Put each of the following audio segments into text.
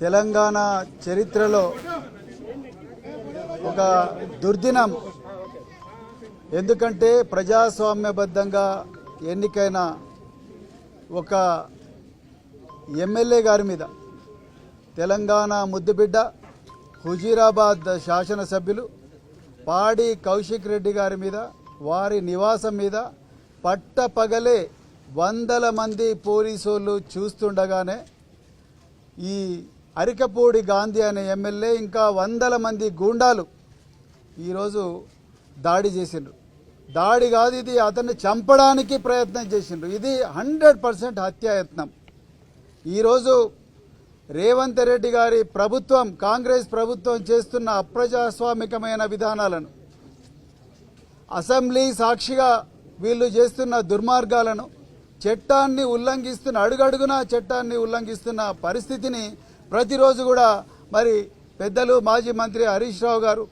తెలంగాణ చరిత్రలో ఒక దుర్దినం. ఎందుకంటే ప్రజాస్వామ్యబద్ధంగా ఎన్నికైన ఒక ఎమ్మెల్యే గారి మీద తెలంగాణ ముద్దుబిడ్డ హుజీరాబాద్ శాసనసభ్యులు పాడి కౌశిక్ రెడ్డి గారి మీద వారి నివాసం మీద పట్టపగలే వందల మంది పోలీసులు చూస్తుండగానే ఈ అరికపూడి గాంధీ అనే ఎమ్మెల్యే ఇంకా వందల మంది గూండాలు ఈరోజు దాడి చేసిండ్రు. దాడి కాదు ఇది అతన్ని చంపడానికి ప్రయత్నం చేసిండ్రు. ఇది హండ్రెడ్ పర్సెంట్ హత్యాయత్నం ఈరోజు రేవంత్ రెడ్డి గారి ప్రభుత్వం కాంగ్రెస్ ప్రభుత్వం చేస్తున్న అప్రజాస్వామికమైన విధానాలను అసెంబ్లీ సాక్షిగా వీళ్ళు చేస్తున్న దుర్మార్గాలను చట్టాన్ని ఉల్లంఘిస్తున్న అడుగడుగున చట్టాన్ని ఉల్లంఘిస్తున్న పరిస్థితిని ప్రతిరోజు కూడా మరి పెద్దలు మాజీ మంత్రి హరీష్ రావు గారు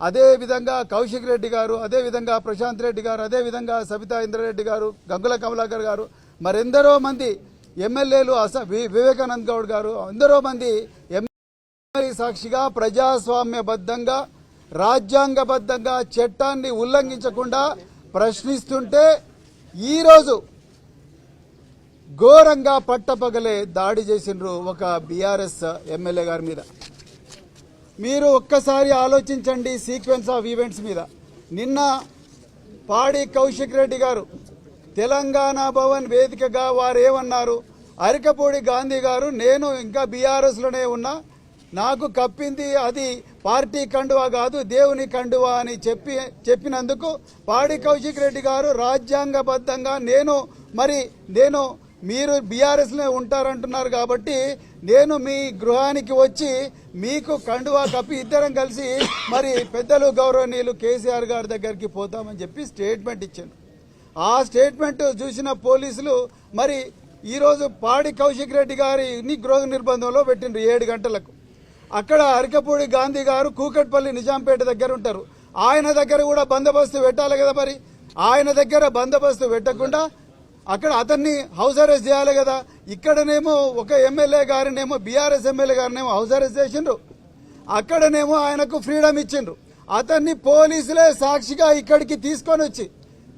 అదేవిధంగా కౌశిక్ రెడ్డి గారు అదే విధంగా ప్రశాంత్ రెడ్డి గారు అదే విధంగా సబితా ఇంద్రారెడ్డి గారు గంగుల కమలాకర్ గారు మరెందరో మంది ఎమ్మెల్యేలు అస వి- వివేకానంద్ గౌడ్ గారు ఎందరో మంది ఎమ్మెల్యే సాక్షిగా ప్రజాస్వామ్యబద్ధంగా రాజ్యాంగబద్ధంగా చట్టాన్ని ఉల్లంఘించకుండా ప్రశ్నిస్తుంటే ఈరోజు ఘోరంగా పట్టపగలే దాడి చేసిండ్రు ఒక బీఆర్ఎస్ ఎమ్మెల్యే గారి మీద. మీరు ఒక్కసారి ఆలోచించండి సీక్వెన్స్ ఆఫ్ ఈవెంట్స్ మీద. నిన్న పాడి కౌశిక్ రెడ్డి గారు తెలంగాణ భవన్ వేదికగా వారు ఏమన్నారు అరికపూడి గాంధీ గారు నేను ఇంకా బీఆర్ఎస్లోనే ఉన్నా నాకు కప్పింది అది పార్టీ కండువా కాదు దేవుని కండువా అని చెప్పి చెప్పినందుకు పాడి కౌశిక్ రెడ్డి గారు రాజ్యాంగబద్ధంగా నేను మరి నేను మీరు బీఆర్ఎస్లో ఉంటారంటున్నారు కాబట్టి నేను మీ గృహానికి వచ్చి మీకు కండువా కప్పి ఇద్దరం కలిసి మరి పెద్దలు గౌరవనీయులు కేసీఆర్ గారి దగ్గరికి పోతామని చెప్పి స్టేట్మెంట్ ఇచ్చాను. ఆ స్టేట్మెంట్ చూసిన పోలీసులు మరి ఈరోజు పాడి కౌశిక్ రెడ్డి గారిని గృహ నిర్బంధంలో పెట్టిండ్రు ఏడు గంటలకు. అక్కడ అరికపూడి గాంధీ గారు కూకట్పల్లి నిజాంపేట దగ్గర ఉంటారు. ఆయన దగ్గర కూడా బందోబస్తు పెట్టాలి కదా మరి. ఆయన దగ్గర బందోబస్తు పెట్టకుండా అక్కడ అతన్ని హౌస్ అరెస్ట్ చేయాలి కదా. ఇక్కడనేమో ఒక ఎమ్మెల్యే గారినేమో బీఆర్ఎస్ ఎమ్మెల్యే గారినేమో హౌస్ అరెస్ట్ చేసిండ్రు. అక్కడనేమో ఆయనకు ఫ్రీడమ్ ఇచ్చిండ్రు. అతన్ని పోలీసులే సాక్షిగా ఇక్కడికి తీసుకొని వచ్చి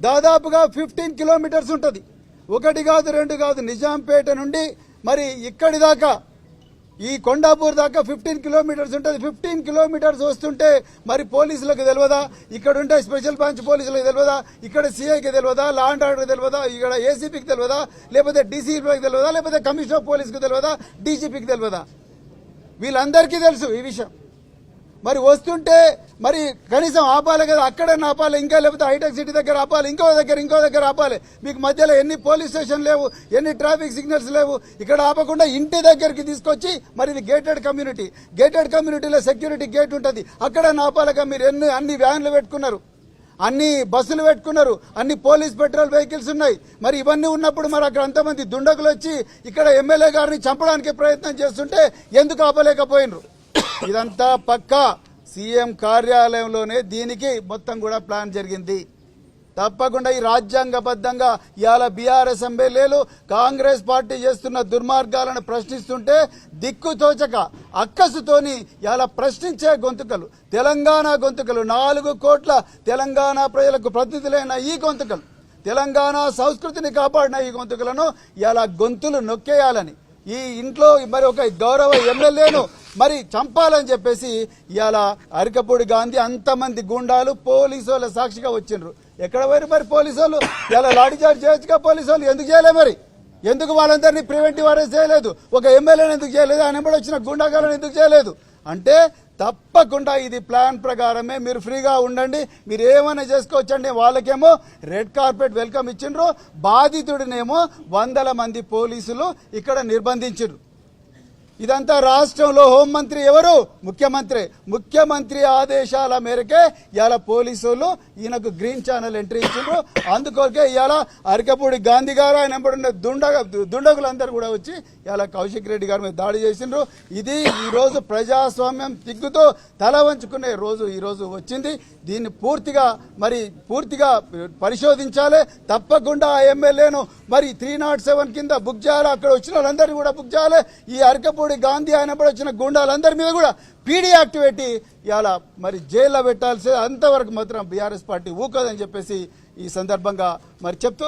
దాదాపుగా ఫిఫ్టీన్ కిలోమీటర్స్ ఉంటుంది. ఒకటి కాదు రెండు కాదు నిజాంపేట నుండి మరి ఇక్కడి దాకా ఈ కొండాపూర్ దాకా ఫిఫ్టీన్ కిలోమీటర్స్ ఉంటుంది. ఫిఫ్టీన్ కిలోమీటర్స్ వస్తుంటే మరి పోలీసులకు తెలియదా ఇక్కడ ఉంటే స్పెషల్ బ్రాంచ్ పోలీసులకు తెలియదా ఇక్కడ సీఐకి తెలియదా లా అండ్ ఆర్డర్కి తెలియదా ఇక్కడ ఏసీపీకి తెలియదా లేకపోతే డీసీపీకి తెలియదా లేకపోతే కమిషనర్ ఆఫ్ పోలీస్కి తెలియదా డీజీపీకి తెలియదా వీళ్ళందరికీ తెలుసు ఈ విషయం. మరి వస్తుంటే మరి కనీసం ఆపాలి కదా అక్కడే ఆపాలి ఇంకా లేకపోతే హైటెక్ సిటీ దగ్గర ఆపాలి ఇంకో దగ్గర ఇంకో దగ్గర ఆపాలి. మీకు మధ్యలో ఎన్ని పోలీస్ స్టేషన్ లేవు ఎన్ని ట్రాఫిక్ సిగ్నల్స్ లేవు ఇక్కడ ఆపకుండా ఇంటి దగ్గరికి తీసుకొచ్చి మరి ఇది గేటెడ్ కమ్యూనిటీ. గేటెడ్ కమ్యూనిటీలో సెక్యూరిటీ గేట్ ఉంటుంది. అక్కడ ఆపాలిగా మీరు ఎన్ని అన్ని వ్యాన్లు పెట్టుకున్నారు అన్ని బస్సులు పెట్టుకున్నారు అన్ని పోలీస్ పెట్రోల్ వెహికల్స్ ఉన్నాయి. మరి ఇవన్నీ ఉన్నప్పుడు మరి అక్కడ అంతమంది దుండగులు వచ్చి ఇక్కడ ఎమ్మెల్యే గారిని చంపడానికి ప్రయత్నం చేస్తుంటే ఎందుకు ఆపలేకపోయినరు? ఇదంతా పక్కా. సీఎం కార్యాలయంలోనే దీనికి మొత్తం కూడా ప్లాన్ జరిగింది. తప్పకుండా ఈ రాజ్యాంగబద్ధంగా ఇవాళ బీఆర్ఎస్ ఎమ్మెల్యేలు కాంగ్రెస్ పార్టీ చేస్తున్న దుర్మార్గాలను ప్రశ్నిస్తుంటే దిక్కుతోచక అక్కసుతోని ఇవాళ ప్రశ్నించే గొంతుకలు తెలంగాణ గొంతుకలు నాలుగు కోట్ల తెలంగాణ ప్రజలకు ప్రతినిధులైన ఈ గొంతుకలు తెలంగాణ సంస్కృతిని కాపాడిన ఈ గొంతుకలను ఇలా గొంతులు నొక్కేయాలని ఈ ఇంట్లో మరి ఒక గౌరవ ఎమ్మెల్యేను మరి చంపాలని చెప్పేసి ఇవాళ అరికపూడి గాంధీ అంతమంది గుండాలు పోలీసు వాళ్ళ సాక్షిగా వచ్చిండ్రు. ఎక్కడ పోయారు మరి పోలీసు వాళ్ళు? ఇలా లాఠీ చార్జ్ చేయొచ్చుగా పోలీసు వాళ్ళు? ఎందుకు చేయలే మరి? ఎందుకు వాళ్ళందరినీ ప్రివెంటివ్ అరెస్ట్ చేయలేదు? ఒక ఎమ్మెల్యేని ఎందుకు చేయలేదు? ఆయన కూడా వచ్చిన గుండాగాలను ఎందుకు చేయలేదు? అంటే తప్పకుండా ఇది ప్లాన్ ప్రకారమే మీరు ఫ్రీగా ఉండండి. మీరు ఏమైనా చేసుకోవచ్చండి వాళ్ళకేమో రెడ్ కార్పెట్ వెల్కమ్ ఇచ్చిండ్రు. బాధితుడినేమో వందల మంది పోలీసులు ఇక్కడ నిర్బంధించిండ్రు. ఇదంతా రాష్ట్రంలో హోంమంత్రి ఎవరు? ముఖ్యమంత్రి. ముఖ్యమంత్రి ఆదేశాల మేరకే ఇవాళ పోలీసులు ఈయనకు గ్రీన్ ఛానల్ ఎంట్రీ ఇచ్చిండ్రు. అందుకొరకే ఇవాళ అరికపూడి గాంధీ గారు ఆయన వెంబడి దుండగ దుండగులందరూ కూడా వచ్చి ఇవాళ కౌశిక్ రెడ్డి గారి మీద దాడి చేసిండ్రు. ఇది ఈరోజు ప్రజాస్వామ్యం తిగ్గుతూ తల వంచుకునే రోజు ఈరోజు వచ్చింది. దీన్ని పూర్తిగా మరి పూర్తిగా పరిశోధించాలి. తప్పకుండా ఆ ఎమ్మెల్యేను మరి త్రీ నాట్ సెవెన్ కింద బుక్ చేయాలి. అక్కడ వచ్చిన వాళ్ళందరినీ కూడా బుక్ చేయాలి. ఈ అరకపూడి గాంధీ అయినప్పుడు వచ్చిన గుండాలందరి మీద కూడా పీడీ యాక్ట్ పెట్టి ఇవాళ మరి జైల్లో పెట్టాల్సి అంతవరకు మాత్రం బీఆర్ఎస్ పార్టీ ఊకదని చెప్పేసి ఈ సందర్భంగా మరి చెప్తూ